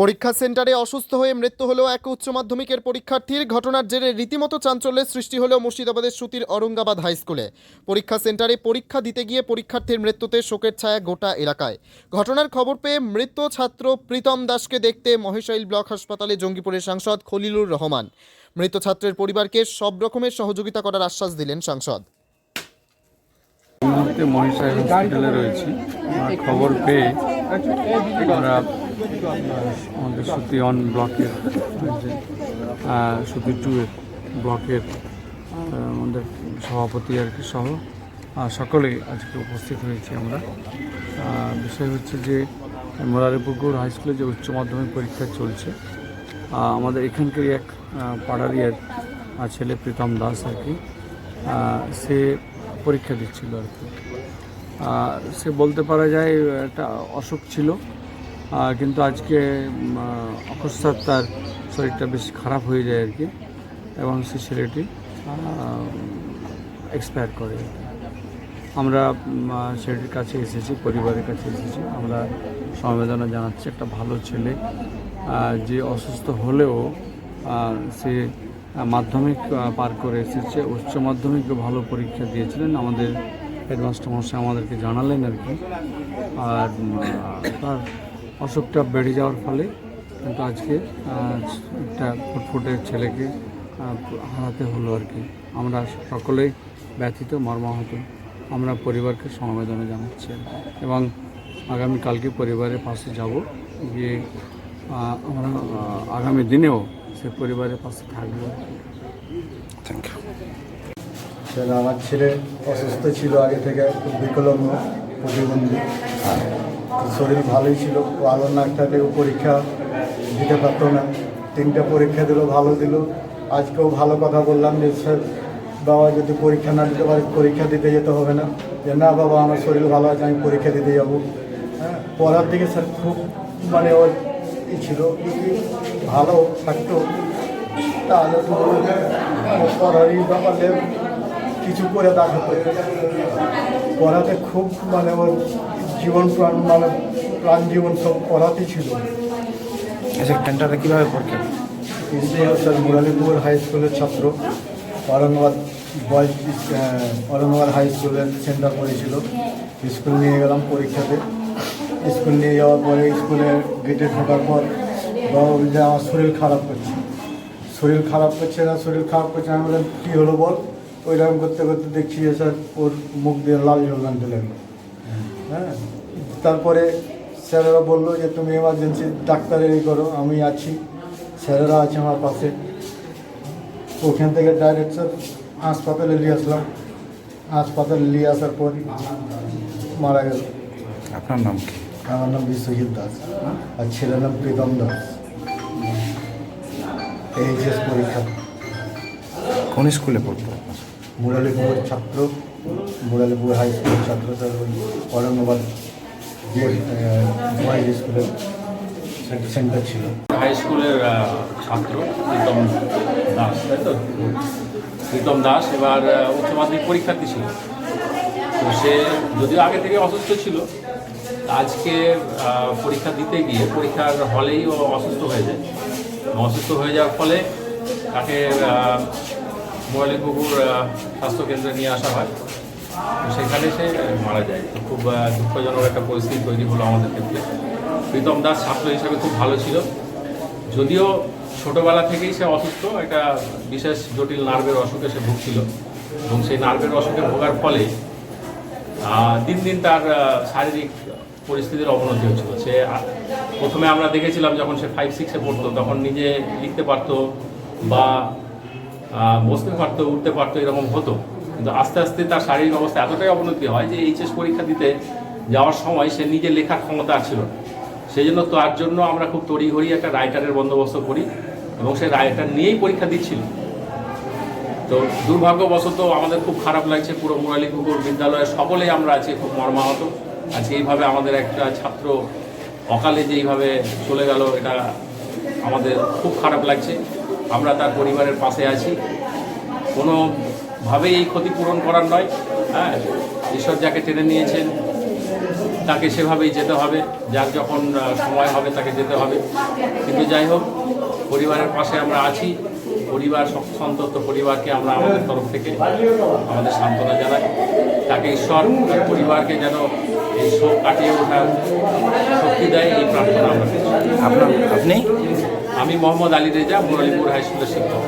পরীক্ষা সেন্টারে অসুস্থ হয়ে মৃত্যু হলো এক উচ্চ মাধ্যমিকের পরীক্ষার্থীর ঘটনার জেরে রীতিমতো চাঞ্চল্যের সৃষ্টি হলো মুর্শিদাবাদের সুতির অরঙ্গাবাদ হাই স্কুলে। পরীক্ষা সেন্টারে পরীক্ষা দিতে গিয়ে পরীক্ষার্থীর মৃত্যুতে শোকের ছায়া গোটা এলাকায়। ঘটনার খবর পেয়ে মৃত ছাত্র প্রীতম দাসকে দেখতে মহেশাইল ব্লক হাসপাতালে জঙ্গিপুরের সাংসদ খলিলুর রহমান। মৃত ছাত্রের পরিবারকে সব রকমের সহযোগিতা করার আশ্বাস দিলেন সাংসদ। মহিষাই হসপিটালে রয়েছি। খবর পেয়ে আমরা আমাদের সুতি অন ব্লকের যে আহ, সুতি টু ব্লকের আমাদের সভাপতি আর কি সহ আহ, সকলেই আজকে উপস্থিত হয়েছি আমরা। বিষয় হচ্ছে যে মোরারিপুকুর হাই স্কুলে যে উচ্চ মাধ্যমিক পরীক্ষা চলছে আমাদের এখানকারই এক পাড়ারই এক ছেলে প্রীতম দাস আর কি সে পরীক্ষা দিচ্ছিল আর কি। সে বলতে পারা যায় একটা অসুখ ছিল। কিন্তু আজকে অকস্মাৎ তার শরীরটা বেশ খারাপ হয়ে যায় আর কি, এবং সে ছেলেটি এক্সপায়ার করে। আমরা ছেলেটির কাছে এসেছি, পরিবারের কাছে এসেছি। আমরা সমবেদনা জানাচ্ছি একটা ভালো ছেলে যে অসুস্থ হলেও সে মাধ্যমিক পার করে এসেছে, উচ্চ মাধ্যমিক ভালো পরীক্ষা দিয়েছিলেন। আমাদের হেডমাস্টার মশাই আমাদেরকে জানালেন আর কি। আর তার অসুখটা বেড়ে যাওয়ার ফলে কিন্তু আজকে একটা ফুটফুটে ছেলেকে হারাতে হলো আর কি। আমরা সকলেই ব্যথিত মর্মাহত। আমরা পরিবারকে সমবেদনা জানাচ্ছি। এবং আগামীকালকে পরিবারের পাশে যাব। গিয়ে আমরা আগামী দিনেও সে পরিবারের পাশে থাকব। থ্যাংক ইউ আমার ছেলে অসুস্থ ছিল আগে থেকে খুব বিকলঙ্গ প্রতিবন্ধী। তো শরীর ভালোই ছিল ভালো না থাকলে ও পরীক্ষা দিতে পারতো না। তিনটা পরীক্ষা দিল, ভালো দিল। আজকেও ভালো কথা বললাম যে, স্যার, বাবা যদি পরীক্ষা না দিতে পারে, পরীক্ষা দিতে যেতে হবে না। যে, না, বাবা, আমার শরীর ভালো আছে, আমি পরীক্ষা দিতে যাব। হ্যাঁ পড়ার দিকে স্যার খুব মানে ওর ই ছিল ভালো থাকতো, তাহলে তো পড়ারই ব্যাপারে কিছু করে দেখাতো। পড়াতে খুব মানে ওর জীবন প্রাণ মানে প্রাণ জীবন সব পড়াতেই ছিল। আচ্ছা সেন্টারে কীভাবে পরীক্ষা কিন্তু স্যার মুরালিপুর হাই স্কুলের ছাত্র ঔরঙ্গাবাদ বয়েজ ঔরঙ্গাবাদ হাই স্কুলের সেন্টার পড়েছিল। স্কুল নিয়ে গেলাম পরীক্ষাতে। স্কুল নিয়ে যাওয়ার পরে স্কুলে গেটে ঢোকার পর বাবা যে আমার শরীর খারাপ করছে। শরীর খারাপ করছে না শরীর খারাপ করছে আমি বললাম কী হলো বল? ওইরকম করতে করতে দেখছি যে স্যার ওর মুখ দিয়ে লাল জল আনতে লাগল। হ্যাঁ। তারপরে স্যারেরা বলল যে তুমি এমার্জেন্সি ডাক্তারের ই করো আমি আছি। স্যারেরা আছে আমার পাশে। ওখান থেকে ডাইরেক্ট স্যার হাসপাতালে নিয়ে আসলাম। হাসপাতালে নিয়ে আসার পর মারা গেল। আপনার নাম কি? আমার নাম বিশ্বজিৎ দাস। আর ছেলের নাম প্রীতম দাস। এইচএস পরীক্ষা। কোন স্কুলে পড়তো? মুরালিপুরের ছাত্র মুরালিপুর হাই স্কুলের ছাত্র স্যার ওই ঔরঙ্গাবাদ বয়েজ স্কুলের সেন্টার ছিল। হাই স্কুলের ছাত্র প্রীতম দাস, তাই তো? প্রীতম দাস এবার উচ্চ মাধ্যমিক পরীক্ষার্থী ছিল। তো সে যদিও আগে থেকে অসুস্থ ছিল, আজকে পরীক্ষা দিতে গিয়ে পরীক্ষার হলেই ও অসুস্থ হয়ে যায়। অসুস্থ হয়ে যাওয়ার ফলে তাকে মোয়ালিপুকুর স্বাস্থ্যকেন্দ্রে নিয়ে আসা হয়। তো সেখানে সে মারা যায়। খুব দুঃখজনক একটা পরিস্থিতি তৈরি হলো আমাদের ক্ষেত্রে। প্রীতম দাস ছাত্র হিসাবে খুব ভালো ছিল। যদিও ছোটবেলা থেকেই সে অসুস্থ, একটা বিশেষ জটিল নার্ভের অসুখে সে ভুগছিল। এবং সেই নার্ভের অসুখে ভোগার ফলে দিন দিন তার শারীরিক পরিস্থিতির অবনতি হচ্ছিল সে প্রথমে আমরা দেখেছিলাম যখন সে ফাইভ সিক্সে পড়তো, তখন নিজে লিখতে পারতো বা বসতে পারতো, উঠতে পারতো, এরকম হতো। কিন্তু আস্তে আস্তে তার শারীরিক অবস্থা এতটাই অবনতি হয় যে এইচএস পরীক্ষা দিতে যাওয়ার সময় সে নিজে লেখার ক্ষমতা ছিল সেই জন্য তার জন্য আমরা খুব তড়িঘড়ি একটা রাইটারের বন্দোবস্ত করি এবং সে রাইটার নিয়েই পরীক্ষা দিচ্ছিল। তো দুর্ভাগ্যবশত আমাদের খুব খারাপ লাগছে, পুরো মুরালিপুকুর বিদ্যালয়ের সকলেই আমরা আছি খুব মর্মাহত। আজকে এইভাবে আমাদের একটা ছাত্র অকালে যে এইভাবে চলে গেল, এটা আমাদের খুব খারাপ লাগছে। আমরা তার পরিবারের পাশে আছি। কোনোভাবেই এই ক্ষতিপূরণ করার নয়। হ্যাঁ ঈশ্বর যাকে টেনে নিয়েছেন, তাকে সেভাবেই যেতে হবে। যার যখন সময় হবে তাকে যেতে হবে। কিন্তু যাই হোক, পরিবারের পাশে আমরা আছি। পরিবার সব- সন্তপ্ত পরিবারকে আমরা আমাদের তরফ থেকে আমাদের সান্ত্বনা জানাই। তাকে ঈশ্বর পরিবারকে যেন এই শোক কাটিয়ে ওঠার শক্তি দেয় এই প্রার্থনা আমরা। আপনার আপনি? আমি মোহাম্মদ আলী রেজা মুরালিপুর হাইস্কুলের শিক্ষক।